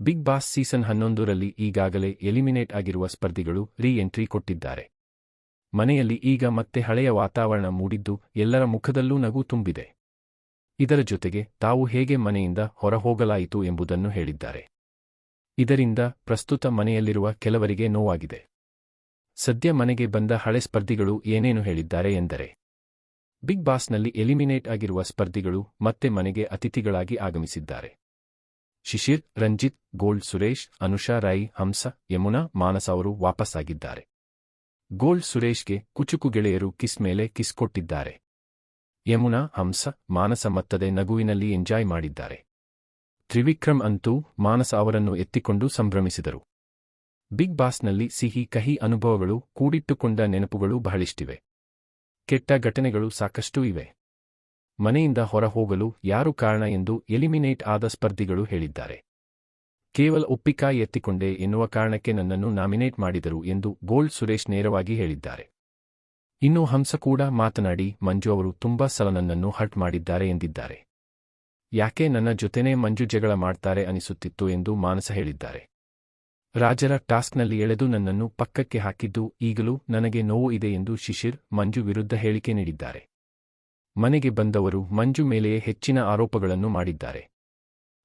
Big boss season ಹನ್ನೊಂದರಲ್ಲಿ ಈಗಾಗಲೇ eliminate ಆಗಿರುವ ಸ್ಪರ್ಧಿಗಳು ರೀ ಎಂಟ್ರಿ ಕೊಟ್ಟಿದ್ದಾರೆ. ಮನೆಯಲ್ಲಿ ಈಗ ಮತ್ತೆ ಹಳೆಯ ವಾತಾವರಣ ಮೂಡಿದ್ದು ಎಲ್ಲರ ಮುಖದಲ್ಲೂ ನಗು ತುಂಬಿದೆ. ಇದರ ಜೊತೆಗೆ ತಾವು ಹೇಗೆ ಮನೆಯಿಂದ ಹೊರಹೋಗಲಾಯಿತು ಎಂಬುದನ್ನು ಹೇಳಿದ್ದಾರೆ. ಇದರಿಂದ ಪ್ರಸ್ತುತ ಮನೆಯಲ್ಲಿರುವ ಕೆಲವರಿಗೆ ನೋವಾಗಿದೆ. ಸದ್ಯ ಮನೆಗೆ ಬಂದ ಹಳೆ ಸ್ಪರ್ಧಿಗಳು ಏನೇನು ಹೇಳಿದ್ದಾರೆ ಎಂದರೆ, ಬಿಗ್ ಬಾಸ್ನಲ್ಲಿ ಎಲಿಮಿನೇಟ್ ಆಗಿರುವ ಸ್ಪರ್ಧಿಗಳು ಮತ್ತೆ ಮನೆಗೆ ಅತಿಥಿಗಳಾಗಿ ಆಗಮಿಸಿದ್ದಾರೆ. ಶಿಶಿರ್, ರಂಜಿತ್, ಗೋಲ್ಡ್, ಸುರೇಶ್, ಅನುಷಾ, ರೈ, ಹಂಸ, ಯಮುನಾ, ಮಾನಸ ಅವರು ವಾಪಸ್ಸಾಗಿದ್ದಾರೆ. ಗೋಲ್ಡ್, ಸುರೇಶ್ಗೆ ಕುಚುಕು ಗೆಳೆಯರು ಕಿಸ್ ಮೇಲೆ ಕಿಸ್ ಕೊಟ್ಟಿದ್ದಾರೆ. ಯಮುನಾ, ಹಂಸ, ಮಾನಸ ಮತ್ತದೆ ನಗುವಿನಲ್ಲಿ ಎಂಜಾಯ್ ಮಾಡಿದ್ದಾರೆ. ತ್ರಿವಿಕ್ರಮ್ ಅಂತೂ ಮಾನಸ ಅವರನ್ನು ಎತ್ತಿಕೊಂಡು ಸಂಭ್ರಮಿಸಿದರು. ಬಿಗ್ ಬಾಸ್ನಲ್ಲಿ ಸಿಹಿ, ಕಹಿ ಅನುಭವಗಳು, ಕೂಡಿಟ್ಟುಕೊಂಡ ನೆನಪುಗಳು ಬಹಳಿಷ್ಟಿವೆ. ಕೆಟ್ಟ ಘಟನೆಗಳು ಸಾಕಷ್ಟು ಇವೆ. ಮನೆಯಿಂದ ಹೊರಹೋಗಲು ಯಾರು ಕಾರಣ ಎಂದು ಎಲಿಮಿನೇಟ್ ಆದ ಸ್ಪರ್ಧಿಗಳು ಹೇಳಿದ್ದಾರೆ. ಕೇವಲ ಒಪ್ಪಿಕಾಯಿ ಎತ್ತಿಕೊಂಡೆ ಎನ್ನುವ ಕಾರಣಕ್ಕೆ ನನ್ನನ್ನು ನಾಮಿನೇಟ್ ಮಾಡಿದರು ಎಂದು ಗೋಲ್ಡ್ ಸುರೇಶ್ ನೇರವಾಗಿ ಹೇಳಿದ್ದಾರೆ. ಇನ್ನು ಹಂಸ ಕೂಡ ಮಾತನಾಡಿ, ಮಂಜು ಅವರು ತುಂಬಾ ಸಲ ನನ್ನನ್ನು ಹರ್ಟ್ ಮಾಡಿದ್ದಾರೆ ಎಂದಿದ್ದಾರೆ. ಯಾಕೆ ನನ್ನ ಜೊತೆನೇ ಮಂಜು ಜಗಳ ಮಾಡ್ತಾರೆ ಅನಿಸುತ್ತಿತ್ತು ಎಂದು ಮಾನಸ ಹೇಳಿದ್ದಾರೆ. ರಾಜರ ಟಾಸ್ಕ್ನಲ್ಲಿ ಎಳೆದು ನನ್ನನ್ನು ಪಕ್ಕಕ್ಕೆ ಹಾಕಿದ್ದು ಈಗಲೂ ನನಗೆ ನೋವು ಇದೆ ಎಂದು ಶಿಶಿರ್, ಮಂಜು ವಿರುದ್ಧ ಹೇಳಿಕೆ ನೀಡಿದ್ದಾರೆ. ಮನೆಗೆ ಬಂದವರು ಮಂಜು ಮೇಲೆಯೇ ಹೆಚ್ಚಿನ ಆರೋಪಗಳನ್ನು ಮಾಡಿದ್ದಾರೆ.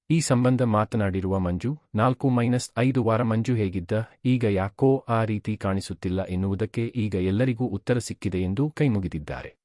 ಈ ಸಂಬಂಧ ಮಾತನಾಡಿರುವ ಮಂಜು, ನಾಲ್ಕು ಮೈನಸ್ ಐದು ವಾರ ಮಂಜು ಹೇಗಿದ್ದ, ಈಗ ಯಾಕೋ ಆ ರೀತಿ ಕಾಣಿಸುತ್ತಿಲ್ಲ ಎನ್ನುವುದಕ್ಕೆ ಈಗ ಎಲ್ಲರಿಗೂ ಉತ್ತರ ಸಿಕ್ಕಿದೆ ಎಂದು ಕೈಮುಗಿದಿದ್ದಾರೆ.